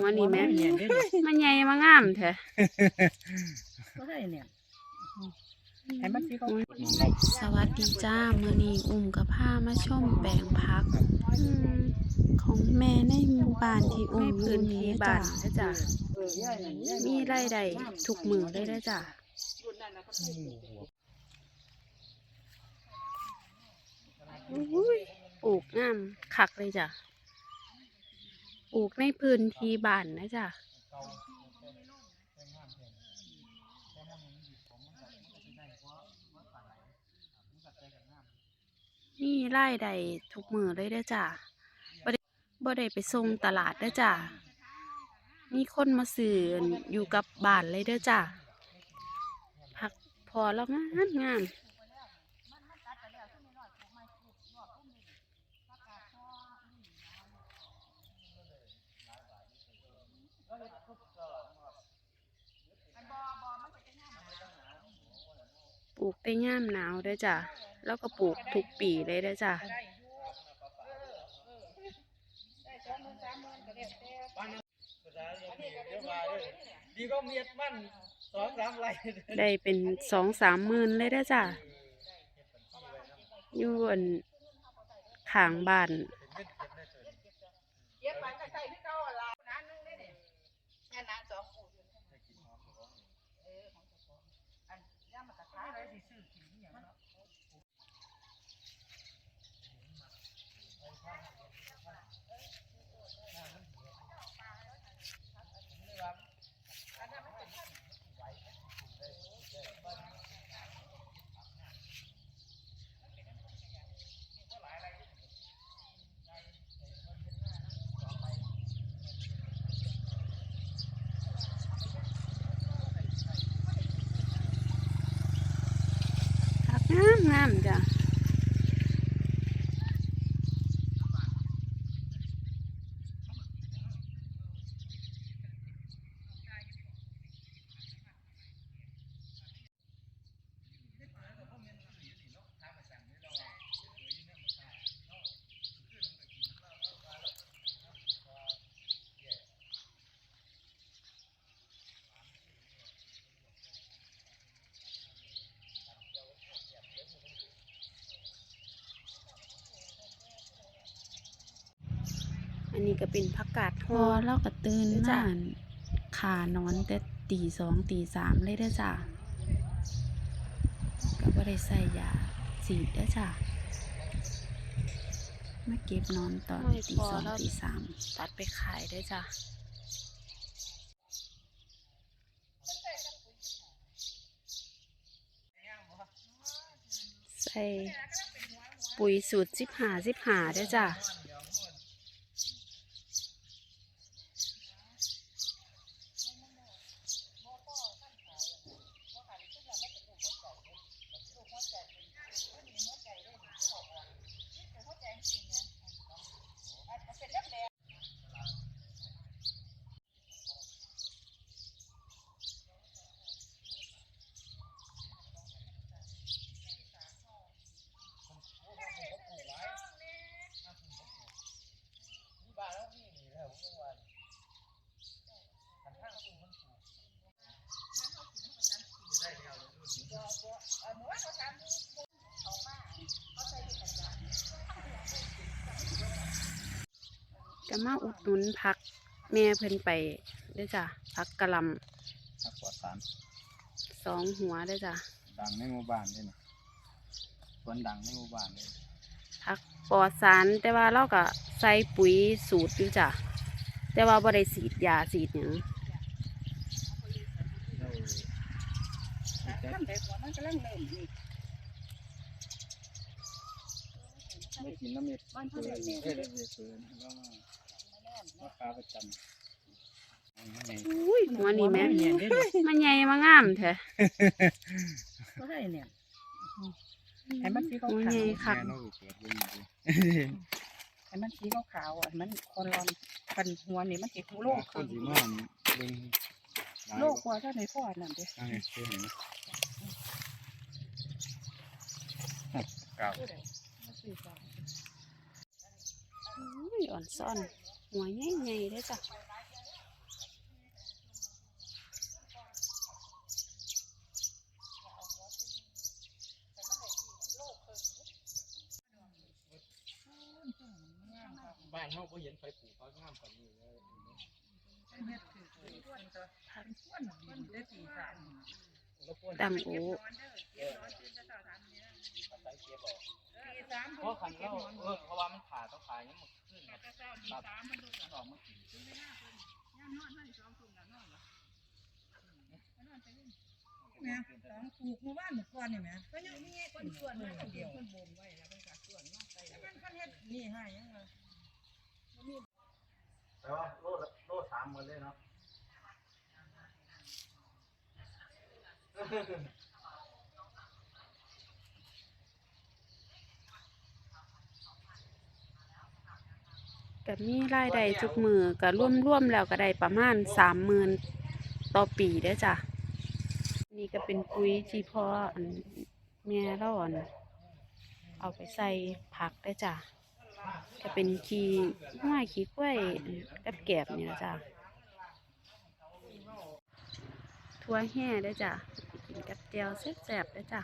หัวนี่แม่เนี่ยเด้อมันใหญ่มางามแท้ก็ได้เนี่ยให้มันสีเขาสวัสดีจ้ามื้อนี้อุ้มกับผ้ามาชมแปลงพักอืมของแม่ในหมู่บ้านที่อุ้มอยู่นี้จ้ะจ้ะเออย่ายนั่นย่ายมีรายได้ทุกมือเลยเด้อจ้ะอุ้ยปลูกงามคักเลยจ้ะ ปลูกในพื้นที่บ้านนะจ้ะมีรายได้ทุกมือเลยเด้อจ้ะบ่ได้บ่ได้ไปส่งตลาดเด้อจ้ะมีคนมาซื้ออยู่กับบ้านเลยเด้อจ้ะผักพอแล้วงามงาม ปลูกได้ย่ามหนาวเด้จ้ะ แล้วก็ปลูกทุกปีเลยเด้จ้ะได้เป็นสองสามหมื่นเลยเด้จ้ะ อยู่บนขางบ้าน เย็บไปก็ใส่ที่เก่าอะล่ะน้านึงได้เนี่ยแค่น้าสองปูอยู่เออของเจ้าของอันย่ามันกระทะเลยสิซื้อกินอหย่างเนาะ ผั กงามงามจ้ะ นนี้ก็เป็นผักกาดฮอเราก็ตื่นเด้อมาจ้ะขานอนแต่ตีสองตีสามเลยเด้อจ้ะก็บ่ได้ใส่ยาสีดเด้อจ้ะมาเก็บนอนตอนไม่ตีพอสองแล้วตีสามตัดไปขายเด้อจ้ะใส่ปุ๋ยสูตรสิบหาสิบหาเด้อจ้ะ ก็มาอุดหนุนพักแม่เพิ่นไปเด้อจ้ะพักกะหลผักปลอดสารำสองหัวเด้อจ้ะดังในหมู่บ้านเลยนะสวนดังในหมู่บ้านเลยพักปลอดสารแต่ว่าเราก็ใส่ปุ๋ยสูตรอยู่จ้ะแต่ว่าบ่ได้สีดยาสีดหยังทำแต่หัวมันกำลังเริ่มนี่ไม่กินน้ำเม็ดมันเปื่เท่าอยไหร่เปื่เนี่ยอยเปื่อยเปื่อยแล้วมาค้าประจำอันนี้ไงอุ้ยหัวนี่แม่เนี่ยเด้อมันใหญ่มางามแท้ก็ได้เนี่ยให้มันสีขาหัววใหญ่ๆคักแม่น้องเปิดเบิ่งดูให้มันสีขาวๆอะมันคนรอนคันหัวนี่มันสีโลกคคืนอสีม่านเบิ่งหลายโลกกว่าเท่าในพ่อนั่นเด้อันนี้เห็นไหมเก่าอุ้ยอ่อนซ่อน หัวใหญ่ๆเลยจ้ะบ้านเขาบ่เห็นไฟปลูกเขางามกว่านี้เลยตังโอ้เพราะขันเขาเออเพราะว่ามันขาต้องขายนี่มั ขึ้นแต่เช้าตีสามมันดูมันออกมากินย่านอนนั่สองทุ่มแล้วนอนเหรอแม่สองปลูกเมื่อวานเมื่ก่อนนี่แม่ก็ยังมีคนส่วนมาเดียวคนบ่มไว้แล้วเป็นการส่วนมาใส่แล้วมันคันเฮ็ดนี่ให้ยังไงแต่ว่าโลโลสามหมดเลยเนาะ ก็มีรายได้ทุกมือก็ร่วมๆแล้วก็ได้ประมาณสามหมื่นต่อปีเด้อจ้ะนี่ก็เป็นปุ๋ยที่พ่ออันแม่ราอันเอาไปใส่ผักได้จ้ะก็เป็นขี้ห้วยขี้กล้วยกับแกบนี่ละจ้ะทั่วแห่ได้จ้ะกินกับแจวแซ่บๆได้จ้ะ